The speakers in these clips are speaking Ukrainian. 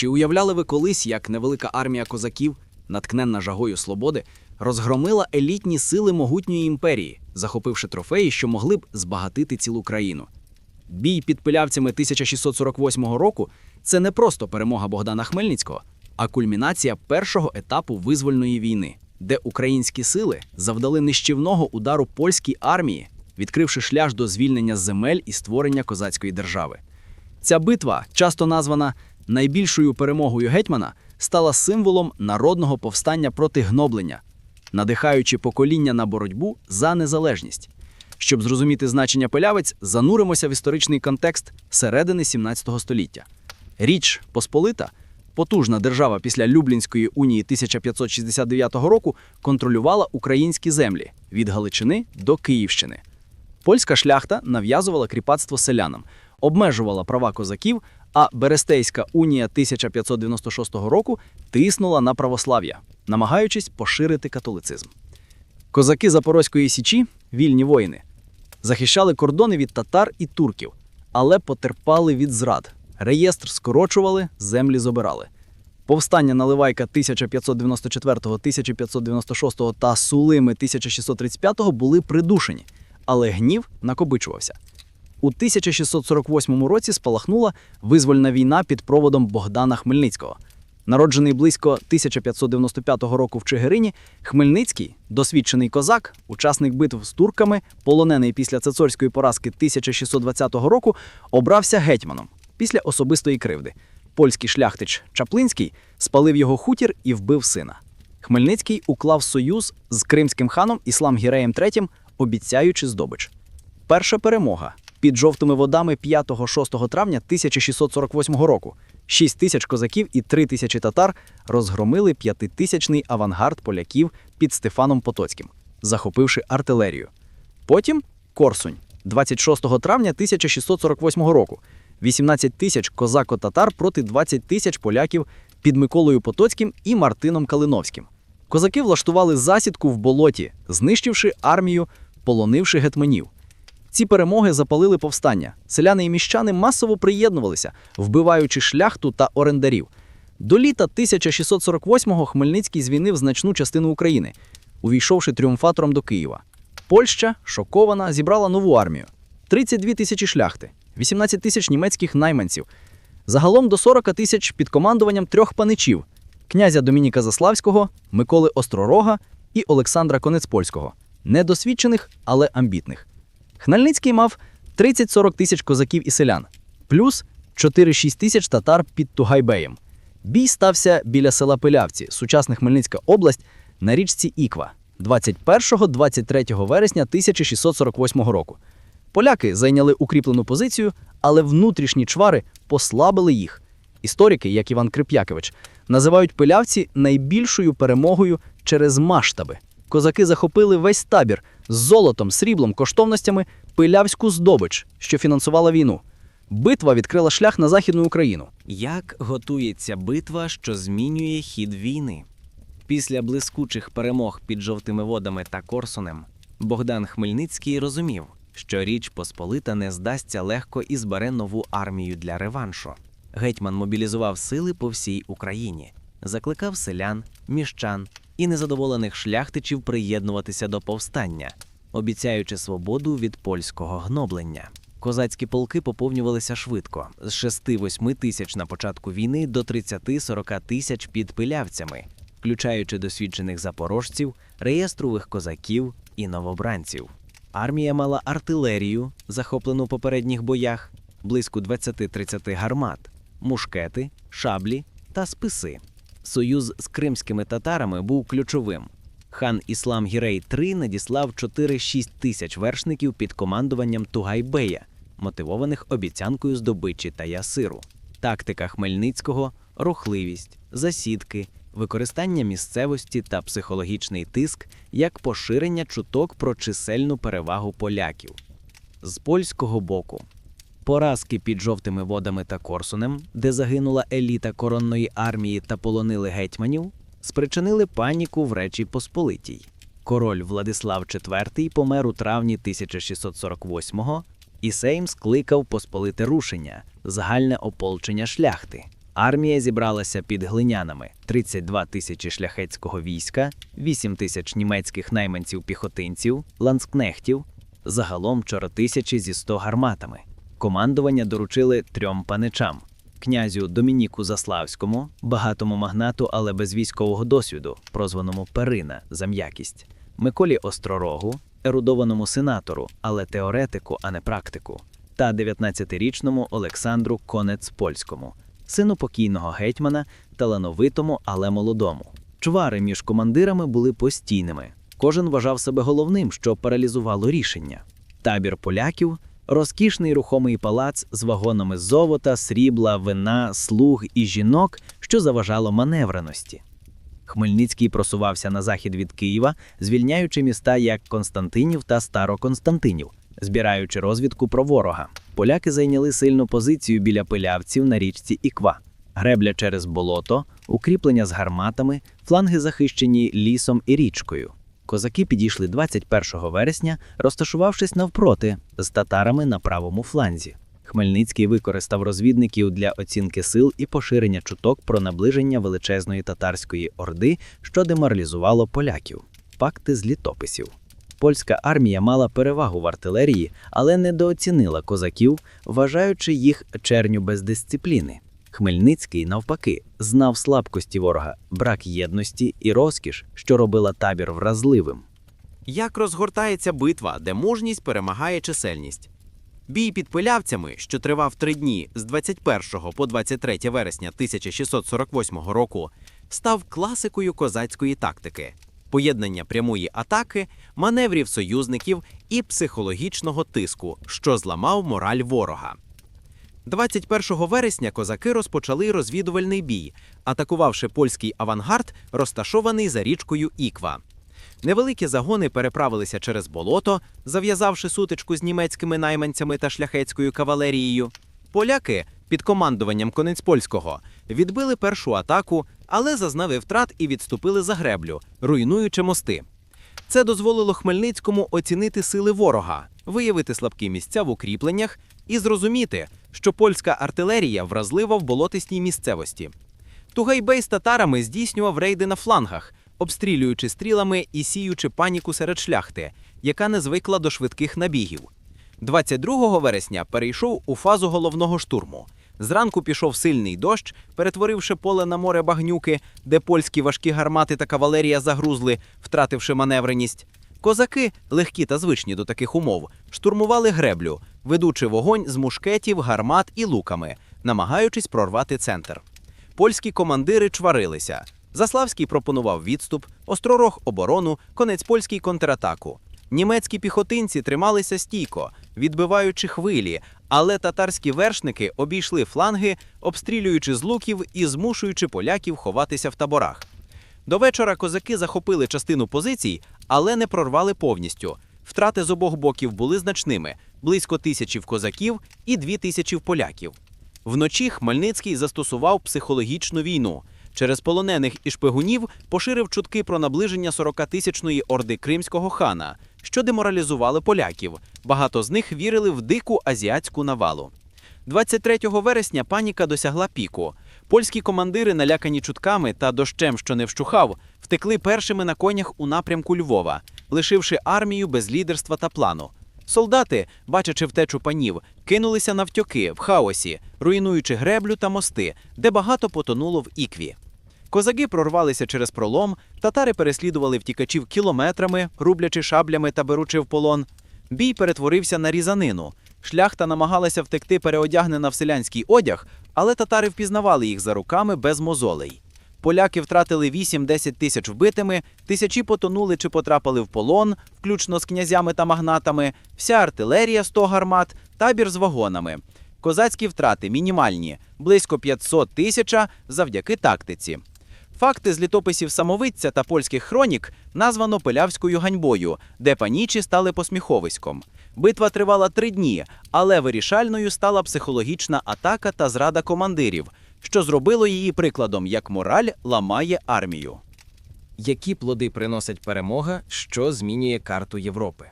Чи уявляли ви колись, як невелика армія козаків, наткненна жагою свободи, розгромила елітні сили могутньої імперії, захопивши трофеї, що могли б збагатити цілу країну? Бій під пилявцями 1648 року це не просто перемога Богдана Хмельницького, а кульмінація першого етапу визвольної війни, де українські сили завдали нищівного удару польській армії, відкривши шлях до звільнення земель і створення козацької держави. Ця битва, часто названа найбільшою перемогою гетьмана, стала символом народного повстання проти гноблення, надихаючи покоління на боротьбу за незалежність. Щоб зрозуміти значення пилявець, зануримося в історичний контекст середини 17 століття. Річ Посполита, потужна держава після Люблінської унії 1569 року, контролювала українські землі від Галичини до Київщини. Польська шляхта нав'язувала кріпацтво селянам, обмежувала права козаків, а Берестейська унія 1596 року тиснула на православ'я, намагаючись поширити католицизм. Козаки Запорозької січі, вільні воїни, захищали кордони від татар і турків, але потерпали від зрад. Реєстр скорочували, землі забирали. Повстання Наливайка 1594-1596 та Сулими 1635 були придушені, але гнів накобичувався. У 1648 році спалахнула визвольна війна під проводом Богдана Хмельницького. Народжений близько 1595 року в Чигирині, Хмельницький, досвідчений козак, учасник битв з турками, полонений після цецорської поразки 1620 року, обрався гетьманом після особистої кривди. Польський шляхтич Чаплинський спалив його хутір і вбив сина. Хмельницький уклав союз з кримським ханом Іслам Гіреєм III, обіцяючи здобич. Перша перемога під жовтими водами 5-6 травня 1648 року. 6 тисяч козаків і 3 тисячі татар розгромили п'ятитисячний авангард поляків під Стефаном Потоцьким, захопивши артилерію. Потім Корсунь, 26 травня 1648 року. 18 тисяч козако-татар проти 20 тисяч поляків під Миколою Потоцьким і Мартином Калиновським. Козаки влаштували засідку в болоті, знищивши армію, полонивши гетманів. Ці перемоги запалили повстання. Селяни і міщани масово приєднувалися, вбиваючи шляхту та орендарів. До літа 1648-го Хмельницький звільнив значну частину України, увійшовши тріумфатором до Києва. Польща, шокована, зібрала нову армію: 32 тисячі шляхти, 18 тисяч німецьких найманців, загалом до 40 тисяч під командуванням трьох паничів: князя Домініка Заславського, Миколи Остророга і Олександра Конецпольського, недосвідчених, але амбітних. Хмельницький мав 30-40 тисяч козаків і селян, плюс 4-6 тисяч татар під Тугайбеєм. Бій стався біля села Пилявці, сучасна Хмельницька область, на річці Іква 21-23 вересня 1648 року. Поляки зайняли укріплену позицію, але внутрішні чвари послабили їх. Історики, як Іван Крип'якевич, називають пилявці найбільшою перемогою через масштаби. Козаки захопили весь табір золотом, сріблом, коштовностями, пилявську здобич, що фінансувала війну. Битва відкрила шлях на Західну Україну. Як готується битва, що змінює хід війни? Після блискучих перемог під жовтими водами та Корсунем Богдан Хмельницький розумів, що Річ Посполита не здасться легко і збере нову армію для реваншу. Гетьман мобілізував сили по всій Україні, закликав селян, міщан і незадоволених шляхтичів приєднуватися до повстання, обіцяючи свободу від польського гноблення. Козацькі полки поповнювалися швидко з 6-8 тисяч на початку війни до 30-40 тисяч під пилявцями, включаючи досвідчених запорожців, реєстрових козаків і новобранців. Армія мала артилерію, захоплену у попередніх боях, близько 20-30 гармат, мушкети, шаблі та списи. Союз з кримськими татарами був ключовим. Хан Іслам Гірей III надіслав 4-6 тисяч вершників під командуванням Тугайбея, мотивованих обіцянкою здобичі та ясиру. Тактика Хмельницького, рухливість, засідки, використання місцевості та психологічний тиск як поширення чуток про чисельну перевагу поляків. З польського боку Поразки під жовтими водами та Корсунем, де загинула еліта коронної армії та полонили гетьманів, спричинили паніку в Речі Посполитій. Король Владислав IV помер у травні 1648-го, і Сейм скликав посполите рушення, загальне ополчення шляхти. Армія зібралася під глинянами 32 тисячі шляхетського війська, 8 тисяч німецьких найманців-піхотинців, ланскнехтів, загалом 4 тисячі зі 100 гарматами. Командування доручили трьом паничам: князю Домініку Заславському, багатому магнату, але без військового досвіду, прозваному Перина за м'якість, Миколі Остророгу, ерудованому сенатору, але теоретику, а не практику, та 19-річному Олександру Конець Польському, сину покійного гетьмана, талановитому, але молодому. Чвари між командирами були постійними. Кожен вважав себе головним, що паралізувало рішення. Табір поляків розкішний рухомий палац з вагонами золота, срібла, вина, слуг і жінок, що заважало маневреності. Хмельницький просувався на захід від Києва, звільняючи міста як Константинів та Староконстантинів, збираючи розвідку про ворога. Поляки зайняли сильну позицію біля пилявців на річці Іква. Гребля через болото, укріплення з гарматами, фланги захищені лісом і річкою. Козаки підійшли 21 вересня, розташувавшись навпроти з татарами на правому фланзі. Хмельницький використав розвідників для оцінки сил і поширення чуток про наближення величезної татарської орди, що деморалізувало поляків. Факти з літописів. Польська армія мала перевагу в артилерії, але недооцінила козаків, вважаючи їх черню без дисципліни. Хмельницький, навпаки, знав слабкості ворога, брак єдності і розкіш, що робила табір вразливим. Як розгортається битва, де мужність перемагає чисельність? Бій під пилявцями, що тривав три дні з 21 по 23 вересня 1648 року, став класикою козацької тактики поєднання прямої атаки, маневрів союзників і психологічного тиску, що зламав мораль ворога. 21 вересня козаки розпочали розвідувальний бій, атакувавши польський авангард, розташований за річкою Іква. Невеликі загони переправилися через болото, зав'язавши сутичку з німецькими найманцями та шляхетською кавалерією. Поляки під командуванням Конецпольського відбили першу атаку, але зазнали втрат і відступили за греблю, руйнуючи мости. Це дозволило Хмельницькому оцінити сили ворога, виявити слабкі місця в укріпленнях і зрозуміти, що польська артилерія вразлива в болотистій місцевості. Тугайбей з татарами здійснював рейди на флангах, обстрілюючи стрілами і сіючи паніку серед шляхти, яка не звикла до швидких набігів. 22 вересня перейшов у фазу головного штурму. Зранку пішов сильний дощ, перетворивши поле на море багнюки, де польські важкі гармати та кавалерія загрузли, втративши маневреність. Козаки, легкі та звичні до таких умов, штурмували греблю, ведучи вогонь з мушкетів, гармат і луками, намагаючись прорвати центр. Польські командири чварилися. Заславський пропонував відступ, Остророг оборону, конець польський контратаку. Німецькі піхотинці трималися стійко, відбиваючи хвилі, але татарські вершники обійшли фланги, обстрілюючи з луків і змушуючи поляків ховатися в таборах. До вечора козаки захопили частину позицій, але не прорвали повністю. Втрати з обох боків були значними: близько тисячі козаків і дві тисячі поляків. Вночі Хмельницький застосував психологічну війну. Через полонених і шпигунів поширив чутки про наближення 40-тисячної орди кримського хана, що деморалізували поляків. Багато з них вірили в дику азіатську навалу. 23 вересня паніка досягла піку. Польські командири, налякані чутками та дощем, що не вщухав, втекли першими на конях у напрямку Львова, лишивши армію без лідерства та плану. Солдати, бачачи втечу панів, кинулися навтьоки в хаосі, руйнуючи греблю та мости, де багато потонуло в ікві. Козаки прорвалися через пролом, татари переслідували втікачів кілометрами, рублячи шаблями та беручи в полон. Бій перетворився на різанину. Шляхта намагалася втекти переодягнена в селянський одяг, але татари впізнавали їх за руками без мозолей. Поляки втратили 8-10 тисяч вбитими, тисячі потонули чи потрапили в полон, включно з князями та магнатами, вся артилерія 100 гармат, табір з вагонами. Козацькі втрати мінімальні, близько 500 тисяча завдяки тактиці. Факти з літописів самовидця та польських хронік названо Пилявською ганьбою, де панічі стали посміховиськом. Битва тривала три дні, але вирішальною стала психологічна атака та зрада командирів, що зробило її прикладом, як мораль ламає армію. Які плоди приносить перемога, що змінює карту Європи?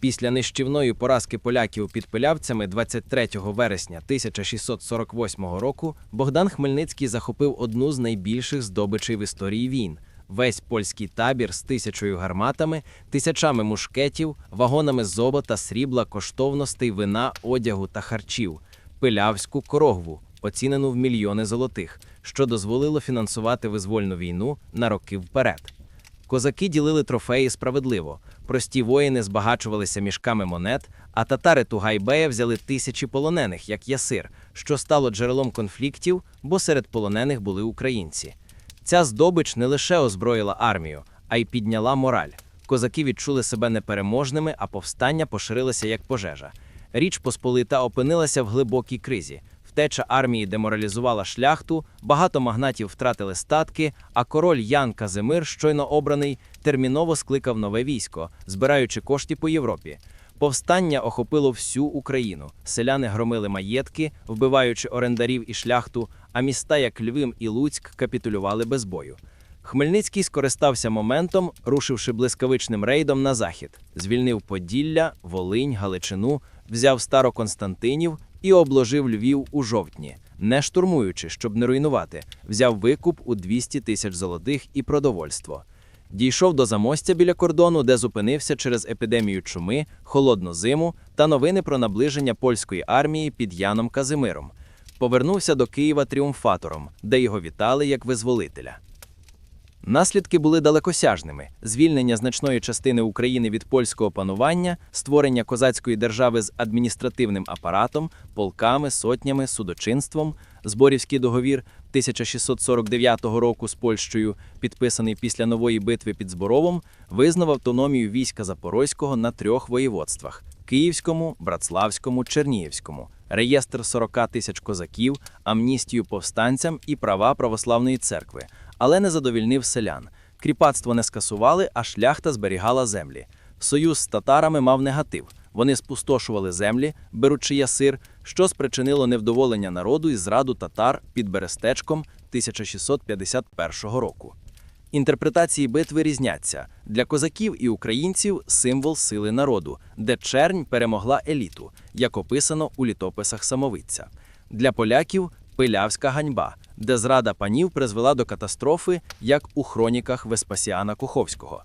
Після нищівної поразки поляків під пилявцями 23 вересня 1648 року Богдан Хмельницький захопив одну з найбільших здобичей в історії війн. Весь польський табір з тисячою гарматами, тисячами мушкетів, вагонами золота, срібла, коштовностей, вина, одягу та харчів, пилявську корогву, оцінену в мільйони золотих, що дозволило фінансувати визвольну війну на роки вперед. Козаки ділили трофеї справедливо. Прості воїни збагачувалися мішками монет, а татари Тугайбея взяли тисячі полонених, як ясир, що стало джерелом конфліктів, бо серед полонених були українці. Ця здобич не лише озброїла армію, а й підняла мораль. Козаки відчули себе непереможними, а повстання поширилося як пожежа. Річ Посполита опинилася в глибокій кризі. Втеча армії деморалізувала шляхту, багато магнатів втратили статки, а король Ян Казимир, щойно обраний, терміново скликав нове військо, збираючи кошти по Європі. Повстання охопило всю Україну. Селяни громили маєтки, вбиваючи орендарів і шляхту, а міста, як Львів і Луцьк, капітулювали без бою. Хмельницький скористався моментом, рушивши блискавичним рейдом на захід, звільнив Поділля, Волинь, Галичину, взяв Староконстантинів і обложив Львів у жовтні, не штурмуючи, щоб не руйнувати, взяв викуп у 200 тисяч золотих і продовольство. Дійшов до замостя біля кордону, де зупинився через епідемію чуми, холодну зиму та новини про наближення польської армії під Яном Казимиром. Повернувся до Києва тріумфатором, де його вітали як визволителя. Наслідки були далекосяжними: звільнення значної частини України від польського панування, створення козацької держави з адміністративним апаратом, полками, сотнями, судочинством, зборівський договір 1649 року з Польщею, підписаний після нової битви під Зборовом, визнав автономію війська Запорозького на трьох воєводствах: Київському, Братславському, Чернігівському, реєстр 40 тисяч козаків, амністію повстанцям і права православної церкви але не задовільнив селян. Кріпацтво не скасували, а шляхта зберігала землі. Союз з татарами мав негатив. Вони спустошували землі, беручи ясир, що спричинило невдоволення народу і зраду татар під Берестечком 1651 року. Інтерпретації битви різняться для козаків і українців символ сили народу, де чернь перемогла еліту, як описано у літописах самовиця. Для поляків пилявська ганьба, де зрада панів призвела до катастрофи, як у хроніках Веспасіана Куховського.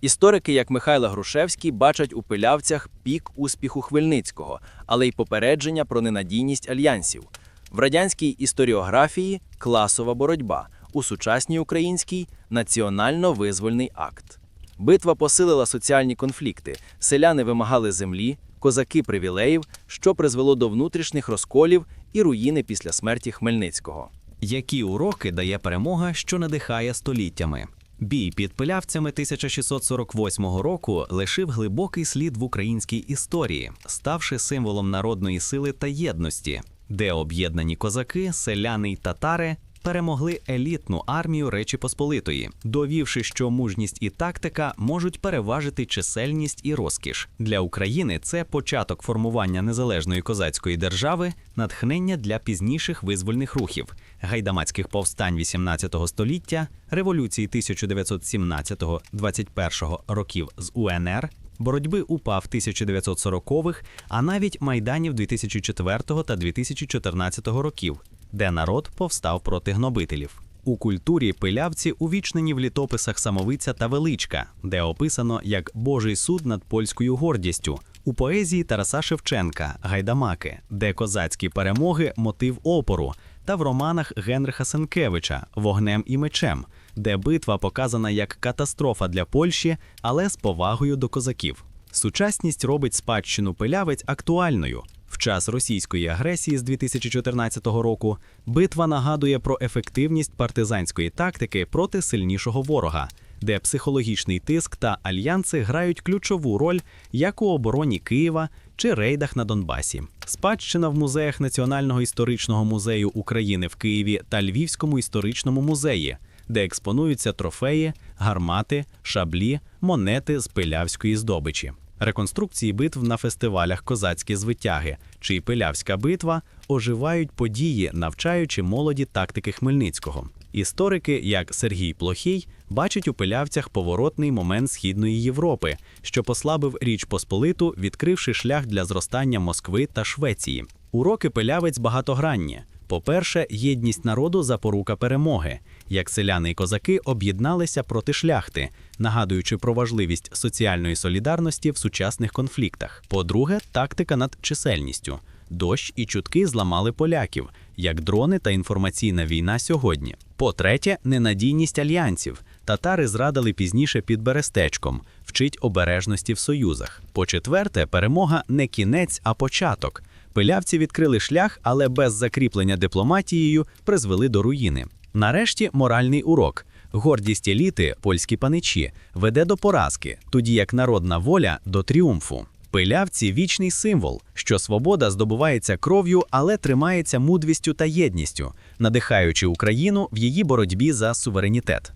Історики, як Михайло Грушевський, бачать у пилявцях пік успіху Хмельницького, але й попередження про ненадійність альянсів. В радянській історіографії класова боротьба, у сучасній українській національно-визвольний акт. Битва посилила соціальні конфлікти, селяни вимагали землі, козаки привілеїв, що призвело до внутрішніх розколів і руїни після смерті Хмельницького. Які уроки дає перемога, що надихає століттями? Бій під пилявцями 1648 року лишив глибокий слід в українській історії, ставши символом народної сили та єдності, де об'єднані козаки, селяни й татари перемогли елітну армію Речі Посполитої, довівши, що мужність і тактика можуть переважити чисельність і розкіш. Для України це початок формування незалежної козацької держави, натхнення для пізніших визвольних рухів, гайдамацьких повстань 18 століття, революції 1917-21 років з УНР. Боротьби УПА в 1940-х, а навіть майданів 2004 та 2014 років, де народ повстав проти гнобителів. У культурі пилявці увічнені в літописах Самовиця та Величка, де описано як Божий суд над польською гордістю, у поезії Тараса Шевченка Гайдамаки, де козацькі перемоги мотив опору, та в романах Генриха Сенкевича Вогнем і мечем, де битва показана як катастрофа для Польщі, але з повагою до козаків. Сучасність робить спадщину пилявець актуальною. Час російської агресії з 2014 року битва нагадує про ефективність партизанської тактики проти сильнішого ворога, де психологічний тиск та альянси грають ключову роль як у обороні Києва чи рейдах на Донбасі. Спадщина в музеях Національного історичного музею України в Києві та Львівському історичному музеї, де експонуються трофеї, гармати, шаблі, монети з пилявської здобичі. Реконструкції битв на фестивалях Козацькі звитяги чи Пилявська битва оживають події, навчаючи молоді тактики Хмельницького. Історики, як Сергій Плохій, бачать у пилявцях поворотний момент Східної Європи, що послабив Річ Посполиту, відкривши шлях для зростання Москви та Швеції. Уроки пилявець багатогранні. По-перше, єдність народу запорука перемоги, як селяни і козаки об'єдналися проти шляхти, нагадуючи про важливість соціальної солідарності в сучасних конфліктах. По-друге, тактика над чисельністю. Дощ і чутки зламали поляків, як дрони та інформаційна війна сьогодні. По-третє, ненадійність альянсів. Татари зрадили пізніше під Берестечком, вчить обережності в союзах. По-четверте, перемога не кінець, а початок. Пилявці відкрили шлях, але без закріплення дипломатією призвели до руїни. Нарешті моральний урок. Гордість еліти, польські паничі, веде до поразки, тоді як народна воля до тріумфу. Пилявці вічний символ, що свобода здобувається кров'ю, але тримається мудрістю та єдністю, надихаючи Україну в її боротьбі за суверенітет.